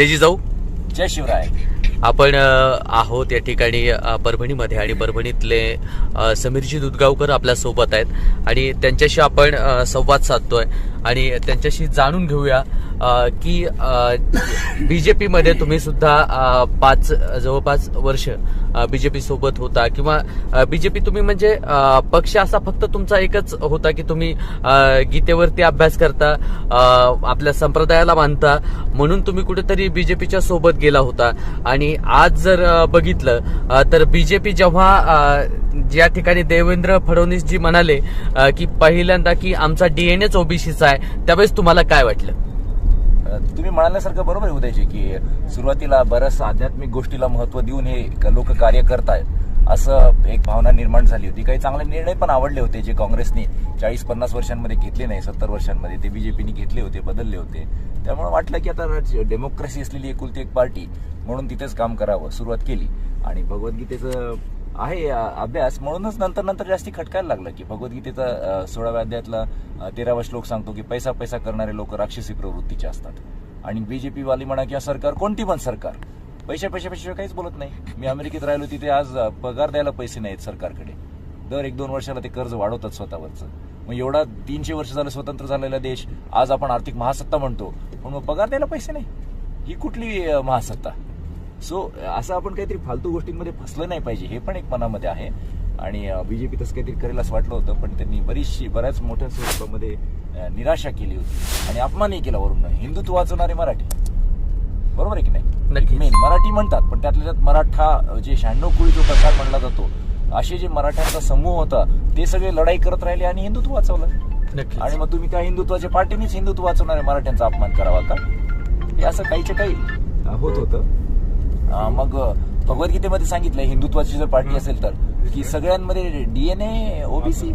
जय जिजाऊ जय शिवराय. आपण आहोत या ठिकाणी परभणीमध्ये आणि परभणीतले समीरजी दुधगावकर आपल्यासोबत आहेत. आणि त्यांच्याशी आपण संवाद साधतोय. आणि त्यांच्याशी जाणून घेऊया की की बीजेपी मध्ये तुम्ही सुद्धा पाच जवळपास वर्ष बीजेपी सोबत होता किंवा बीजेपी तुम्ही म्हणजे पक्ष असा फक्त तुमचा एकच होता की तुम्ही गीतेवरती अभ्यास करता आपल्या संप्रदायाला मानता म्हणून तुम्ही कुठेतरी बीजेपीच्या सोबत गेला होता. आणि आज जर बघितलं बघितलं बी तर बीजेपी जेव्हा ज्या ठिकाणी देवेंद्र फडणवीस जी म्हणाले की पहिल्यांदा की आमचा डीएनएच ओबीसीचा आहे त्यावेळेस तुम्हाला काय वाटलं? तुम्ही म्हणाल्यासारखं बरोबर आहे उदयजी की सुरुवातीला बऱ्याच आध्यात्मिक गोष्टीला महत्त्व देऊन हे लोक कार्य करतायत. असं एक भावना निर्माण झाली होती. काही चांगले निर्णय पण आवडले होते जे काँग्रेसने चाळीस पन्नास वर्षांमध्ये घेतले नाही सत्तर वर्षांमध्ये. ते बीजेपीने घेतले होते बदलले होते. त्यामुळे वाटलं की आता डेमोक्रेसी असलेली एकुलती एक पार्टी म्हणून तिथेच काम करावं सुरुवात केली. आणि भगवद्गीतेचं आहे अभ्यास. म्हणूनच नंतर नंतर जास्ती खटकायला लागलं की भगवद्गीतेचा सोळाव्या अध्यायातला तेराव्या तेरावा श्लोक सांगतो की पैसा पैसा करणारे लोक राक्षसी प्रवृत्तीचे असतात. आणि बीजेपी वाली म्हणा किंवा सरकार कोणती पण सरकार पैशा पैशापेक्षा काहीच बोलत नाही. मी अमेरिकेत राहिलो तिथे आज पगार द्यायला पैसे नाहीत सरकारकडे. दर एक दोन वर्षाला ते कर्ज वाढवतात स्वतःवरचं. मग एवढा तीनशे वर्ष झालं स्वतंत्र झालेला देश आज आपण आर्थिक महासत्ता म्हणतो. पण मग पगार द्यायला पैसे नाही. ही कुठली महासत्ता? सो असं आपण काहीतरी फालतू गोष्टींमध्ये फसलं नाही पाहिजे. हे पण एक मनामध्ये आहे. आणि बीजेपी तसं काहीतरी करेल असं वाटलं होतं पण त्यांनी बरीचशी बऱ्याच मोठ्या स्वरूपामध्ये निराशा केली होती. आणि अपमानही केला वरून हिंदुत्व वाचवणारे मराठी. बरोबर आहे की नाही. मेन मराठी म्हणतात पण त्यातल्या त्यात मराठा जे शहाण्णव कुळी जो प्रकार म्हणला जातो असे जे मराठ्यांचा समूह होता ते सगळे लढाई करत राहिले आणि हिंदुत्व वाचवलं. आणि मग तुम्ही त्या हिंदुत्वाच्या पार्टीनेच हिंदुत्व वाचवणाऱ्या मराठ्यांचा अपमान करावा का? हे असं काहीच्या काही होत होतं. मग भगवद्गीतेमध्ये सांगितलंय हिंदुत्वाची जर पार्टी असेल तर की सगळ्यांमध्ये डीएनए ओबीसी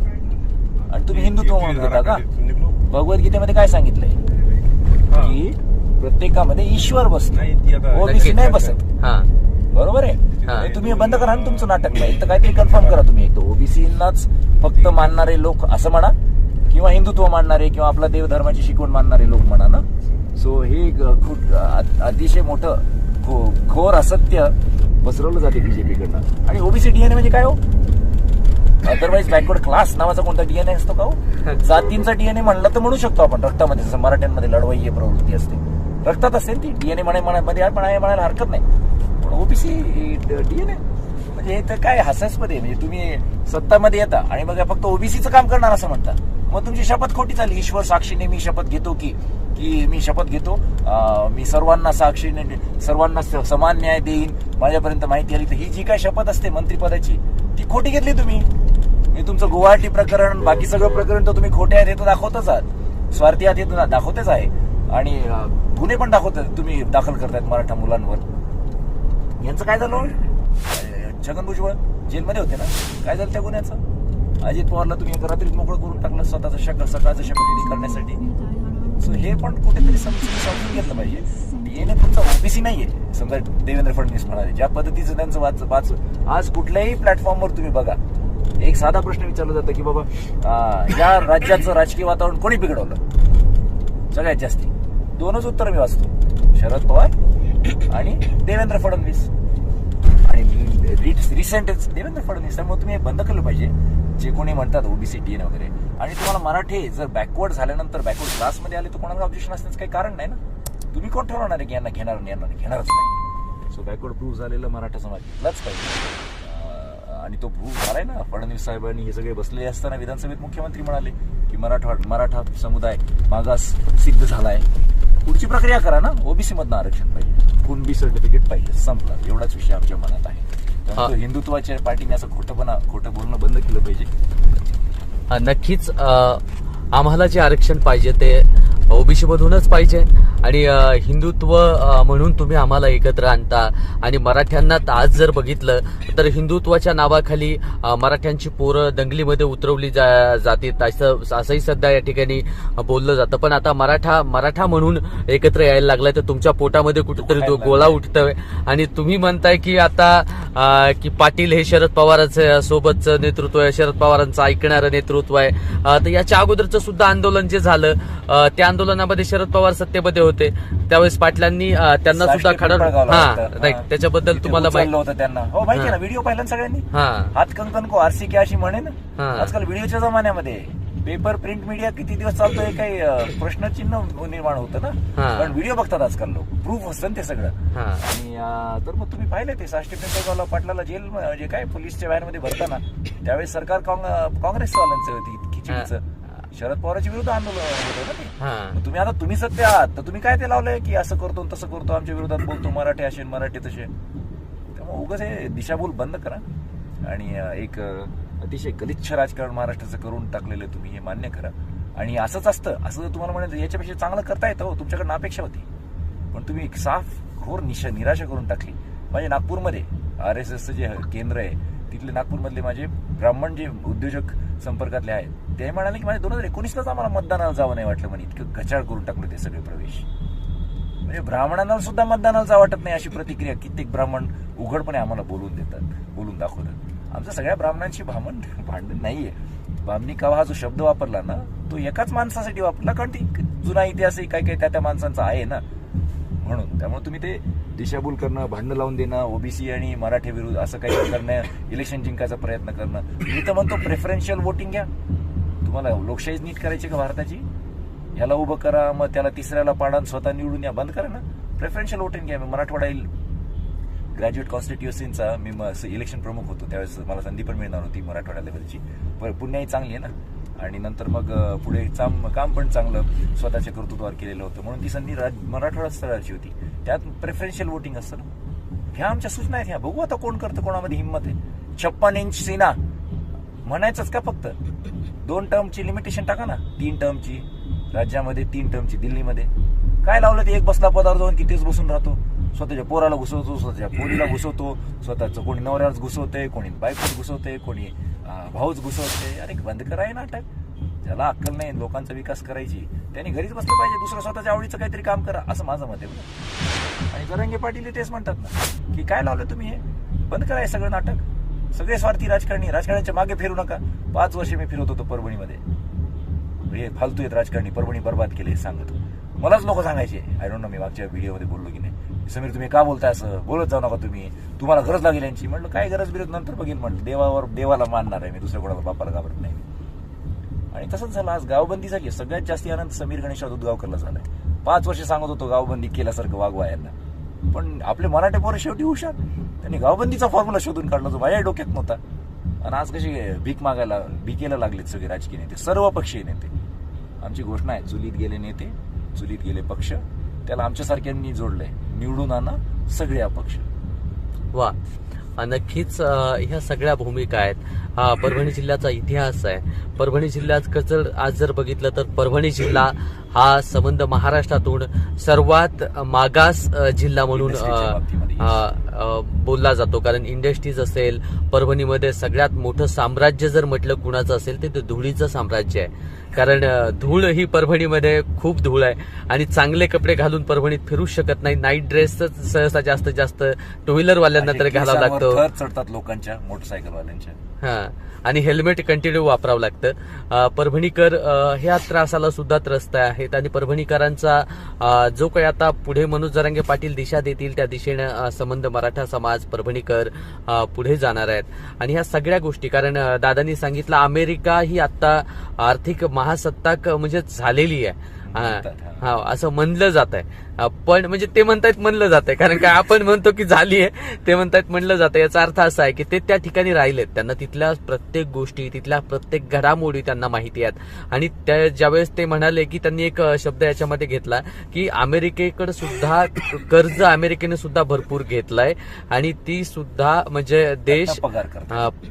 आणि तुम्ही हिंदुत्व म्हणून घेता का? भगवद्गीतेमध्ये काय सांगितलंय? की प्रत्येकामध्ये ईश्वर बसतो. ओबीसी नाही बसत. हा. बरोबर आहे? तुम्ही बंद करा ना तुमचं नाटक नाही तर काहीतरी कन्फर्म करा तुम्ही. एक ओबीसीनाच फक्त मानणारे लोक असं म्हणा किंवा हिंदुत्व मानणारे किंवा आपला देवधर्माची शिकवण मानणारे लोक म्हणा ना. सो हे एक खूप अतिशय मोठं घोर असत्य पसरवलं जाते बीजेपीकडनं आणि ओबीसी डीएनए म्हणजे काय हो? अदरवाईज बॅकवर्ड क्लास नावाचा कोणता डीएनए असतो का हो? जातींचा डीएनए म्हणलं तर म्हणू शकतो आपण रक्तामध्ये जसं मराठ्यांमध्ये लढवाई प्रवृत्ती असते. रक्तात असते ना ती डीएनए म्हणा मध्ये म्हणायला म्हणायला हरकत नाही. पण ओबीसी डीएनए म्हणजे हे तर काय हास्यास्पद आहे. म्हणजे तुम्ही सत्तामध्ये येता आणि मग फक्त ओबीसीचं काम करणार असं म्हणता. मग तुमची शपथ खोटी झाली. ईश्वर साक्षीने मी शपथ घेतो की की मी शपथ घेतो. मी सर्वांना साक्षीने सर्वांना समान न्याय देईन. माझ्यापर्यंत माहिती आली तर ही जी काय शपथ असते मंत्रीपदाची ती खोटी घेतली तुम्ही. मी तुमचं गुवाहाटी प्रकरण बाकी सगळं प्रकरण तर तुम्ही खोटे आहेत हे तर दाखवतच आहात. स्वार्थी आहात हे तर दाखवतेच आहे. आणि गुन्हे पण दाखवतात तुम्ही दाखल करतायत मराठा मुलांवर. यांचं काय झालं? छगन भुजबळ जेलमध्ये होते ना? काय झालं त्या गुन्ह्याचं? अजित पवारला तुम्ही एका रात्रीत मोकळं करून टाकलं स्वतःचं शक सकाळचं शपथविधी करण्यासाठी. सो हे पण कुठेतरी समजून समजून घेतलं पाहिजे. डीएनए तुमचा ओबीसी नाहीये. समजा देवेंद्र फडणवीस म्हणाले ज्या पद्धतीचं त्यांचं वाच वाच आज कुठल्याही प्लॅटफॉर्मवर तुम्ही बघा. एक साधा प्रश्न विचारला जातो की बाबा या राज्याचं राजकीय वातावरण कोणी बिघडवलं? सगळ्यात जास्ती. दोनच उत्तर मी वाचतो. शरद पवार आणि देवेंद्र फडणवीस. आणि रिसेंटच देवेंद्र फडणवीस. त्यामुळे तुम्ही हे बंद केलं पाहिजे. जे कोणी म्हणतात ओबीसी टीएन वगैरे. आणि तुम्हाला मराठी जर बॅकवर्ड झाल्यानंतर बॅकवर्ड क्लासमध्ये आले तर कोणाला ऑब्जेक्शन असण्याचं काही कारण नाही ना? तुम्ही कोण ठरवणार आहे की यांना घेणार नाही यांना घेणारच नाही? सो बॅकवर्ड प्रूव्ह झालेलं मराठा समाज घेतलाच पाहिजे. आणि तो प्रूव्ह झालाय ना. फडणवीस साहेबांनी हे सगळे बसले असताना विधानसभेत मुख्यमंत्री म्हणाले की मराठा मराठा समुदाय मागास सिद्ध झालाय. पुढची प्रक्रिया करा ना. ओबीसी मधनं आरक्षण पाहिजे. कुणबी सर्टिफिकेट पाहिजे. संपला. एवढाच विषय आमच्या मनात आहे. तो हिंदुत्वाच्या पार्टीने असं खोटंपणा खोटं बोलणं बंद केलं पाहिजे. नक्कीच अ, आम्हाला जे आरक्षण पाहिजे ते ओबीसी मधूनच पाहिजे. आणि हिंदुत्व म्हणून तुम्ही आम्हाला एकत्र आणता. आणि मराठ्यांना आज जर बघितलं तर हिंदुत्वाच्या नावाखाली मराठ्यांची पोरं दंगलीमध्ये उतरवली जा जाते असं असंही सध्या या ठिकाणी बोललं जातं. पण आता मराठा मराठा म्हणून एकत्र यायला लागलाय तर तुमच्या पोटामध्ये कुठेतरी तो गोळा उठतोय. आणि तुम्ही म्हणताय की आता की पाटील हे शरद पवारांचं सोबतचं नेतृत्व आहे शरद पवारांचं ऐकणारं नेतृत्व आहे. तर याच्या अगोदरचं सुद्धा आंदोलन जे झालं त्या आंदोलनामध्ये शरद पवार सत्तेमध्ये होते. त्यावेळेस पाटलांनी त्यांना सुद्धा साष्टी खडा पिंपळगावला हा. राईट. त्याच्याबद्दल तुम्हाला माहिती होतं त्यांना. हो माहिती. ना व्हिडिओ पाहिला सगळ्यांनी? हा. हात कंकन को आरसी की अशी म्हणे हा. ना आजकाल व्हिडिओच्या जमान्यामध्ये पेपर प्रिंट मीडिया किती दिवस चालतोय काही प्रश्नचिन्ह निर्माण होतं ना. पण व्हिडिओ बघतात आजकाल लोक. प्रूफ असतं ते सगळं. आणि तर मग तुम्ही पाहिले ते साष्टी पिंपळगावला पाटलाला जेल म्हणजे काय पोलीसच्या व्हॅनमध्ये भरताना. त्यावेळेस सरकार काँग- काँग्रेसवाल्यांचं होती शरद पवारांच्या विरुद्ध आंदोलन होतं ना ते? हा. मग तुम्ही आता तुम्ही सत्य आहात तर तुम्ही काय ते लावलंय की असं करतो आणि तसं करतो आमच्या विरोधात बोलतो मराठी असे आणि मराठी तसे? त्यामुळे उगाच हे दिशाभूल बंद करा. आणि अं, एक अं, अतिशय गलिच्छ राजकारण महाराष्ट्राचं करून टाकलेलं तुम्ही हे मान्य करा. आणि असंच असतं असं जर तुम्हाला म्हणायचं याच्यापेक्षा चांगलं करता येतं हो तुमच्याकडनं अपेक्षा होती. पण तुम्ही एक साफ घोर निशा निराशा करून टाकली. म्हणजे नागपूरमध्ये आर एस एसचं जे केंद्र आहे तिथले नागपूरमधले माझे ब्राह्मण जे उद्योजक संपर्कातले आहेत. ते म्हणाले की माझ्या दोन हजार एकोणीसलाच आम्हाला मतदानाला जावं नाही वाटलं. म्हणे इतकं गचाळ करून टाकलं ते सगळे प्रवेश. म्हणजे ब्राह्मणांना सुद्धा मतदानाला जावं वाटत नाही अशी प्रतिक्रिया कित्येक ब्राह्मण उघडपणे आम्हाला बोलून देतात बोलून दाखवतात. आमचं सगळ्या ब्राह्मणांची भामण भांडण नाहीये. बामणी कावा हा जो शब्द वापरला ना तो एकाच माणसासाठी वापरला कारण ती जुना इतिहास काही काय त्या त्या माणसांचा आहे ना. म्हणून. त्यामुळे तुम्ही ते दिशाभूल करणं भांडणं लावून देणं ओबीसी आणि मराठी विरुद्ध असं काही करणं इलेक्शन जिंकायचा प्रयत्न करणं. मी तर म्हणतो प्रेफरन्शियल वोटिंग घ्या. तुम्हाला लोकशाही नीट करायची का भारताची? ह्याला उभं करा मग त्याला तिसऱ्याला पाडा स्वतः निवडून या. बंद करा ना. प्रेफरन्शियल वोटिंग घ्या. मी मराठवाडा येईल. ग्रॅज्युएट कॉन्स्टिट्युएन्सीचा मी इलेक्शन प्रमुख होतो. त्यावेळेस मला संधी पण मिळणार होती मराठवाडा लेवलची. पण पुण्याही चांगली आहे ना. आणि नंतर मग पुढे चाम काम पण चांगलं स्वतःच्या कर्तृत्वावर केलेलं होतं. म्हणून ती संधी राज- मराठवाडा स्तराची होती. त्यात प्रेफरन्शियल वोटिंग असतं ह्या आमच्या सूचना आहेत ह्या. बघू आता कोण करतं कोणामध्ये हिंमत आहे. छप्पन इंच सेना. म्हणायचंच का फक्त? दोन टर्मची लिमिटेशन टाका ना. तीन टर्मची राज्यामध्ये तीन टर्मची दिल्लीमध्ये. काय लावलं ते? एक बसला पदावर जाऊन कितीच बसून राहतो. स्वतःच्या पोराला घुसवतो स्वतःच्या पोरीला घुसवतो. स्वतःचं कोणी नवऱ्यालाच घुसवतंय कोणी बायकोच घुसवतंय कोणी भाऊच घुसवते. अरे बंद कराय नाटक. ज्याला अक्कल नाही लोकांचा विकास करायची त्यांनी घरीच बसलं पाहिजे. दुसरं स्वतःच्या आवडीचं काहीतरी काम करा असं माझं मत आहे. आणि जरंगे पाटील तेच म्हणतात ना की काय लावलं तुम्ही हे? बंद करा सगळं नाटक. सगळे स्वार्थी राजकारणी राजकारण्याच्या मागे फिरू नका. पाच वर्ष मी फिरत होतो परभणीमध्ये. हे फालतू आहेत राजकारणी परभणी बर्बाद केले हे सांगत. मलाच लोक सांगायचे. आय डोंट नो मी मागच्या व्हिडिओमध्ये बोललो की नाही. समीर तुम्ही का बोलताय असं? बोलत जाऊ नका तुम्ही. तुम्हाला गरज लागेल यांची. म्हटलं काय गरज बिरत नंतर बघीन. म्हटलं देवावर देवाला मानणार आहे मी दुसऱ्या कोणाला बापाला घाबरत नाही आणि तसंच झालं. आज गावबंदी झाली सगळ्यात जास्ती आनंद समीर गणेशराव दुधगावकरला झालाय. पाच वर्ष सांगत होतो गावबंदी केल्यासारखं वागवा यांना. पण आपले मराठे पोरं शेवटी हुशार. त्यांनी गावबंदीचा फॉर्म्युला शोधून काढला जो माझ्या डोक्यात नव्हता. आणि आज कशी भीक मागायला भिकेला लागलेत सगळे राजकीय नेते. सर्व पक्षीय नेते. आमची घोषणा आहे चुलीत गेले नेते चुलीत गेले पक्ष. त्याला आमच्यासारख्यांनी जोडलंय. निवडून आणा सगळे अपक्ष. वा. नक्कीच ह्या सगळ्या भूमिका आहेत. हा परभणी जिल्ह्याचा इतिहास आहे. परभणी जिल्ह्यात जर आज जर बघितलं तर परभणी जिल्हा हा संबंध महाराष्ट्रातून सर्वात मागास जिल्हा म्हणून बोलला जातो. कारण इंडस्ट्रीज असेल परभणीमध्ये सगळ्यात मोठं साम्राज्य जर म्हटलं कुणाचं असेल तर ते धुळीचं साम्राज्य आहे. कारण धूळ ही परभणीमध्ये खूप धूळ आहे. आणि चांगले कपडे घालून परभणीत फिरू शकत नाही. नाईट ड्रेस सहसा जास्तीत जास्त टू व्हीलर वाल्यांना तर घालावं लागतो. चढतात लोकांच्या मोटरसायकलवाल्यांच्या. हा. आणि हेल्मेट कंटिन्यू वापरावं लागतं. परभणीकर ह्या त्रासाला सुद्धा त्रस्त आहेत. आणि परभणीकरांचा जो काही आता पुढे मनोज जरांगे पाटील दिशा देतील त्या दिशेनं संबंध मराठा समाज परभणीकर पुढे जाणार आहेत. आणि ह्या सगळ्या गोष्टी कारण दादांनी सांगितलं अमेरिका ही आता आर्थिक महासत्ताक म्हणजे झालेली आहे. हा. असं म्हणलं जात आहे पण म्हणजे ते म्हणतायत म्हणलं जात आहे कारण काय आपण म्हणतो की झाली आहे ते म्हणतायत म्हणलं जातं याचा अर्थ असा आहे की ते त्या ठिकाणी राहिलेत. त्यांना तिथल्या प्रत्येक गोष्टी तिथल्या प्रत्येक घडामोडी त्यांना माहिती आहेत. आणि त्या ज्यावेळेस ते म्हणाले की त्यांनी एक शब्द याच्यामध्ये घेतला की अमेरिकेकडे सुद्धा कर्ज अमेरिकेने सुद्धा भरपूर घेतलंय. आणि ती सुद्धा म्हणजे देश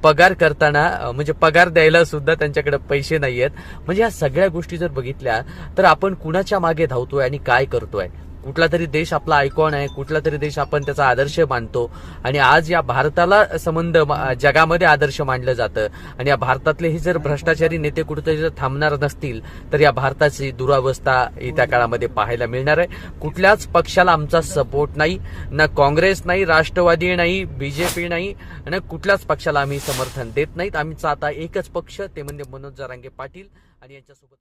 पगार करताना. म्हणजे पगार द्यायला सुद्धा त्यांच्याकडे पैसे नाहीयेत. म्हणजे या सगळ्या गोष्टी जर बघितल्या तर आपण कुणाच्या मागे धावतोय आणि काय करतोय? कुठला तरी देश आपला आयकॉन आहे कुठला तरी देश आपण त्याचा आदर्श मानतो. आणि आज या भारताला संबंध जगामध्ये आदर्श मानलं जातं. आणि या भारतातले हे जर भ्रष्टाचारी नेते कुठेतरी जर थांबणार नसतील तर या भारताची दुरावस्था येत्या काळामध्ये पाहायला मिळणार आहे. कुठल्याच पक्षाला आमचा सपोर्ट नाही ना काँग्रेस नाही राष्ट्रवादी नाही बीजेपी नाही आणि कुठल्याच पक्षाला आम्ही समर्थन देत नाहीत. आमचा आता एकच पक्ष ते म्हणजे मनोज जरांगे पाटील. आणि यांच्यासोबत